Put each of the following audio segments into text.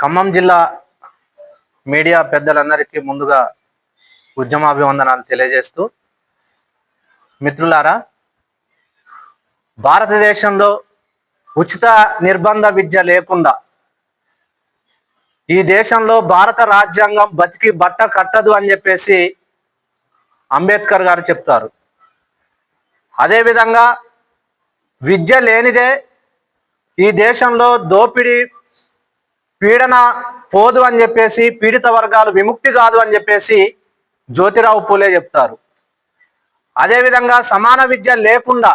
ఖమ్మం జిల్లా మీడియా పెద్దలందరికీ ముందుగా ఉద్యమాభివందనాలు తెలియజేస్తూ మిత్రులారా భారతదేశంలో ఉచిత నిర్బంధ విద్య లేకుండా ఈ దేశంలో భారత రాజ్యాంగం బతికి బట్ట కట్టదు అని చెప్పేసి అంబేద్కర్ గారు చెప్తారు. అదేవిధంగా విద్య లేనిదే ఈ దేశంలో దోపిడీ పీడన పోదు అని చెప్పేసి పీడిత వర్గాలు విముక్తి కాదు అని చెప్పేసి జ్యోతిరావు పూలే చెప్తారు. అదేవిధంగా సమాన విద్య లేకుండా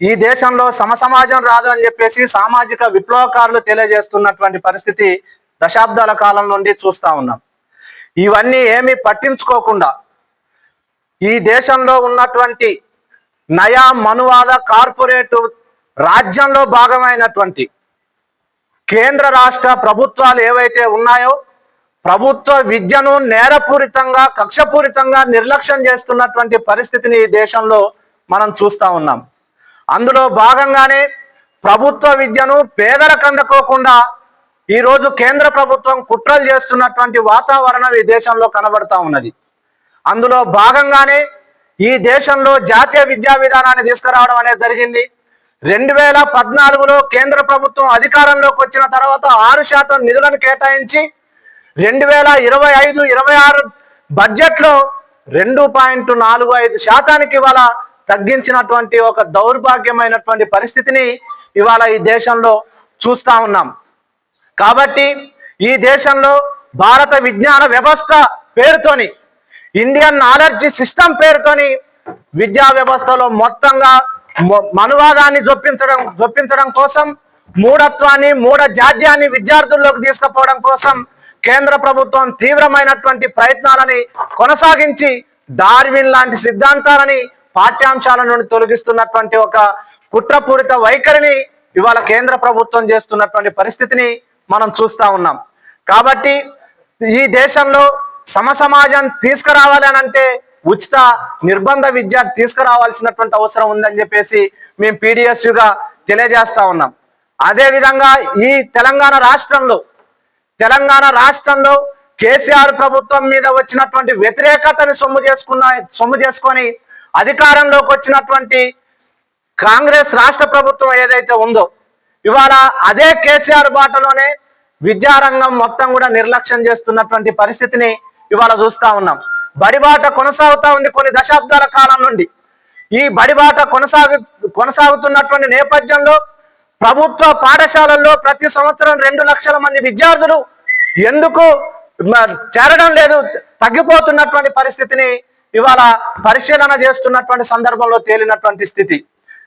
ఈ దేశంలో సమసమాజం రాదు అని చెప్పేసి సామాజిక విప్లవకారులు తెలియజేస్తున్నటువంటి పరిస్థితి దశాబ్దాల కాలం నుండి చూస్తా ఉన్నాం. ఇవన్నీ ఏమీ పట్టించుకోకుండా ఈ దేశంలో ఉన్నటువంటి నయా మనువాద కార్పొరేట్ రాజ్యంలో భాగమైనటువంటి కేంద్ర రాష్ట్ర ప్రభుత్వాలు ఏవైతే ఉన్నాయో ప్రభుత్వ విద్యను నేరపూరితంగా కక్షపూరితంగా నిర్లక్ష్యం చేస్తున్నటువంటి పరిస్థితిని ఈ దేశంలో మనం చూస్తా ఉన్నాం. అందులో భాగంగానే ప్రభుత్వ విద్యను పేదలకు ఈరోజు కేంద్ర ప్రభుత్వం కుట్రలు చేస్తున్నటువంటి వాతావరణం ఈ దేశంలో కనబడతా ఉన్నది. అందులో భాగంగానే ఈ దేశంలో జాతీయ విద్యా విధానాన్ని తీసుకురావడం అనేది జరిగింది. రెండు వేల పద్నాలుగులో కేంద్ర ప్రభుత్వం అధికారంలోకి వచ్చిన తర్వాత ఆరు శాతం నిధులను కేటాయించి రెండు వేల ఇరవై ఐదు ఇరవై ఆరు బడ్జెట్లో రెండు పాయింట్ నాలుగు ఐదు శాతానికి ఇవాళ తగ్గించినటువంటి ఒక దౌర్భాగ్యమైనటువంటి పరిస్థితిని ఇవాళ ఈ దేశంలో చూస్తా ఉన్నాం. కాబట్టి ఈ దేశంలో భారత విజ్ఞాన వ్యవస్థ పేరుతోని ఇండియన్ నాలెడ్జ్ సిస్టమ్ పేరుతోని విద్యా వ్యవస్థలో మొత్తంగా మనువాదాన్ని జొప్పించడం జొప్పించడం కోసం మూఢత్వాన్ని మూఢ జాడ్యాన్ని విద్యార్థుల్లోకి తీసుకుపోవడం కోసం కేంద్ర ప్రభుత్వం తీవ్రమైనటువంటి ప్రయత్నాలని కొనసాగించి డార్విన్ లాంటి సిద్ధాంతాలని పాఠ్యాంశాల నుండి తొలగిస్తున్నటువంటి ఒక కుట్రపూరిత వైఖరిని ఇవాళ కేంద్ర ప్రభుత్వం చేస్తున్నటువంటి పరిస్థితిని మనం చూస్తా ఉన్నాం. కాబట్టి ఈ దేశంలో సమసమాజం తీసుకురావాలి అంటే ఉచిత నిర్బంధ విద్య తీసుకురావాల్సినటువంటి అవసరం ఉందని చెప్పేసి మేము పీడిఎస్యుగా తెలియజేస్తా ఉన్నాం. అదేవిధంగా ఈ తెలంగాణ రాష్ట్రంలో తెలంగాణ రాష్ట్రంలో కేసీఆర్ ప్రభుత్వం మీద వచ్చినటువంటి వ్యతిరేకతని సొమ్ము చేసుకున్న సొమ్ము చేసుకొని అధికారంలోకి వచ్చినటువంటి కాంగ్రెస్ రాష్ట్ర ప్రభుత్వం ఏదైతే ఉందో ఇవాళ అదే కేసీఆర్ బాటలోనే విద్యారంగం మొత్తం కూడా నిర్లక్ష్యం చేస్తున్నటువంటి పరిస్థితిని ఇవాళ చూస్తా ఉన్నాం. బడిబాట కొనసాగుతా ఉంది కొన్ని దశాబ్దాల కాలం నుండి. ఈ బడిబాట కొనసాగు కొనసాగుతున్నటువంటి నేపథ్యంలో ప్రభుత్వ పాఠశాలల్లో ప్రతి సంవత్సరం రెండు లక్షల మంది విద్యార్థులు ఎందుకు మ- చేరడం లేదు తగ్గిపోతున్నటువంటి పరిస్థితిని ఇవాళ పరిశీలన చేస్తున్నటువంటి సందర్భంలో తేలినటువంటి స్థితి.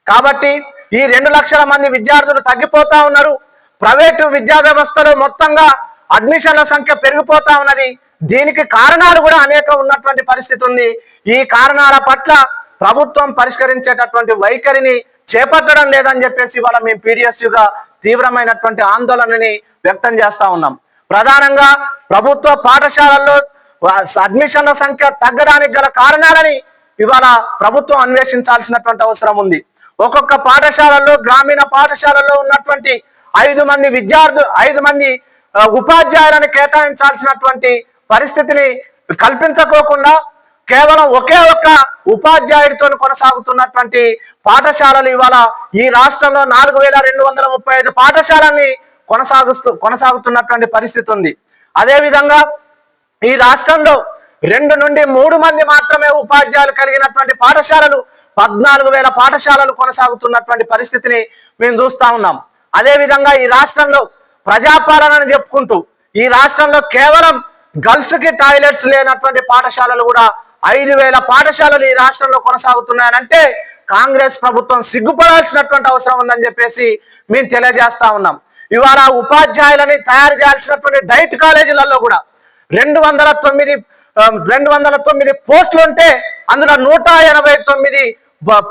కాబట్టి ఈ రెండు లక్షల మంది విద్యార్థులు తగ్గిపోతా ఉన్నారు ప్రైవేటు విద్యా వ్యవస్థలో మొత్తంగా అడ్మిషన్ల సంఖ్య పెరిగిపోతా ఉన్నది. దీనికి కారణాలు కూడా అనేక ఉన్నటువంటి పరిస్థితి ఉంది. ఈ కారణాల పట్ల ప్రభుత్వం పరిష్కరించేటటువంటి వైఖరిని చేపట్టడం లేదని చెప్పేసి ఇవాళ మేము పీడిఎస్యుగా తీవ్రమైనటువంటి ఆందోళనని వ్యక్తం చేస్తా ఉన్నాం. ప్రధానంగా ప్రభుత్వ పాఠశాలల్లో అడ్మిషన్ల సంఖ్య తగ్గడానికి గల కారణాలని ఇవాళ ప్రభుత్వం అన్వేషించాల్సినటువంటి అవసరం ఉంది. ఒక్కొక్క పాఠశాలల్లో గ్రామీణ పాఠశాలల్లో ఉన్నటువంటి ఐదు మంది విద్యార్థులు ఐదు మంది ఉపాధ్యాయులను కేటాయించాల్సినటువంటి పరిస్థితిని కల్పించకోకుండా కేవలం ఒకే ఒక్క ఉపాధ్యాయుడితో కొనసాగుతున్నటువంటి పాఠశాలలు ఇవాళ ఈ రాష్ట్రంలో నాలుగు వేల రెండు వందల ముప్పై ఐదు పాఠశాలని కొనసాగుస్తూ కొనసాగుతున్నటువంటి పరిస్థితి ఉంది. అదేవిధంగా ఈ రాష్ట్రంలో రెండు నుండి మూడు మంది మాత్రమే ఉపాధ్యాయులు కలిగినటువంటి పాఠశాలలు పద్నాలుగు వేల పాఠశాలలు కొనసాగుతున్నటువంటి పరిస్థితిని మేము చూస్తా ఉన్నాం. అదేవిధంగా ఈ రాష్ట్రంలో ప్రజాపాలనని చెప్పుకుంటూ ఈ రాష్ట్రంలో కేవలం గర్ల్స్కి టాయిలెట్స్ లేనటువంటి పాఠశాలలు కూడా ఐదు వేల పాఠశాలలు ఈ రాష్ట్రంలో కొనసాగుతున్నాయనంటే కాంగ్రెస్ ప్రభుత్వం సిగ్గుపడాల్సినటువంటి అవసరం ఉందని చెప్పేసి మేము తెలియజేస్తా ఉన్నాం. ఇవాళ ఉపాధ్యాయులని తయారు చేయాల్సినటువంటి డైట్ కాలేజీలలో కూడా రెండు వందల తొమ్మిది రెండు వందల తొమ్మిది పోస్టులు ఉంటే అందులో నూట ఎనభై తొమ్మిది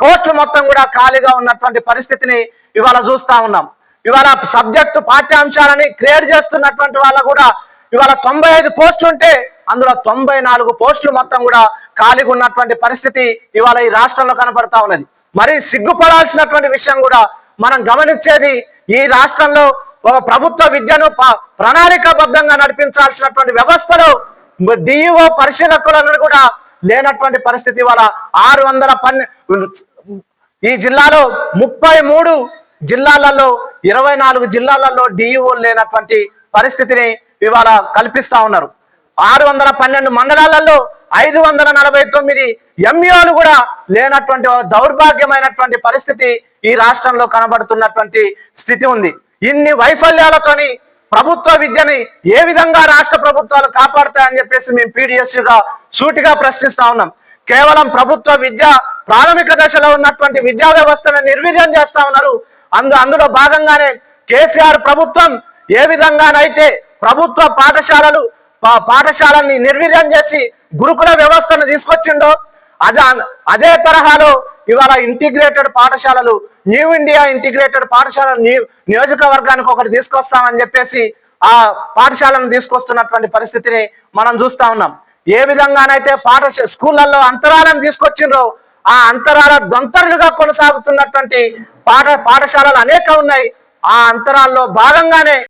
పోస్టులు మొత్తం కూడా ఖాళీగా ఉన్నటువంటి పరిస్థితిని ఇవాళ చూస్తా ఉన్నాం. ఇవాళ సబ్జెక్టు పాఠ్యాంశాలని క్రియేట్ చేస్తున్నటువంటి వాళ్ళ కూడా ఇవాళ తొంభై ఐదు పోస్టులు ఉంటే అందులో తొంభై నాలుగు పోస్టులు మొత్తం కూడా ఖాళీగా ఉన్నటువంటి పరిస్థితి ఇవాళ ఈ రాష్ట్రంలో కనపడతా ఉన్నది. మరి సిగ్గుపడాల్సినటువంటి విషయం కూడా మనం గమనించేది ఈ రాష్ట్రంలో ఒక ప్రభుత్వ విద్యను ప్రణాళికాబద్ధంగా నడిపించాల్సినటువంటి వ్యవస్థలో డిఈఓ పరిశీలకులను కూడా లేనటువంటి పరిస్థితి వాళ్ళ ఆరు వందల పన్నె ఈ జిల్లాలో ముప్పై మూడు జిల్లాలలో ఇరవై నాలుగు జిల్లాలలో డిఈఓ లేనటువంటి పరిస్థితిని ఇవాళ కల్పిస్తా ఉన్నారు. ఆరు వందల పన్నెండు మండలాలలో ఐదు వందల నలభై తొమ్మిది ఎంఈఓలు కూడా లేనటువంటి దౌర్భాగ్యమైనటువంటి పరిస్థితి ఈ రాష్ట్రంలో కనబడుతున్నటువంటి స్థితి ఉంది. ఇన్ని వైఫల్యాలతోని ప్రభుత్వ విద్యని ఏ విధంగా రాష్ట్ర ప్రభుత్వాలు కాపాడుతాయని చెప్పేసి మేము పీడిఎస్గా సూటిగా ప్రశ్నిస్తా ఉన్నాం. కేవలం ప్రభుత్వ విద్య ప్రాథమిక దశలో ఉన్నటువంటి విద్యా వ్యవస్థను నిర్వీర్యం చేస్తా ఉన్నారు. అందు అందులో భాగంగానే కేసీఆర్ ప్రభుత్వం ఏ విధంగానైతే ప్రభుత్వ పాఠశాలలు పాఠశాలని పాఠశాలల్ని నిర్వీర్యం చేసి గురుకుల వ్యవస్థను తీసుకొచ్చిండో అదే అదే తరహాలో ఇవాళ ఇంటిగ్రేటెడ్ పాఠశాలలు న్యూ ఇండియా ఇంటిగ్రేటెడ్ పాఠశాల నియోజకవర్గానికి ఒకటి తీసుకొస్తామని చెప్పేసి ఆ పాఠశాలను తీసుకొస్తున్నటువంటి పరిస్థితిని మనం చూస్తా ఉన్నాం. ఏ విధంగానైతే పాఠశా స్కూళ్ళల్లో అంతరాలను తీసుకొచ్చిండ్రో ఆ అంతరాల దొంతరులుగా కొనసాగుతున్నటువంటి పాఠ పాఠశాలలు అనేక ఉన్నాయి. ఆ అంతరాల్లో భాగంగానే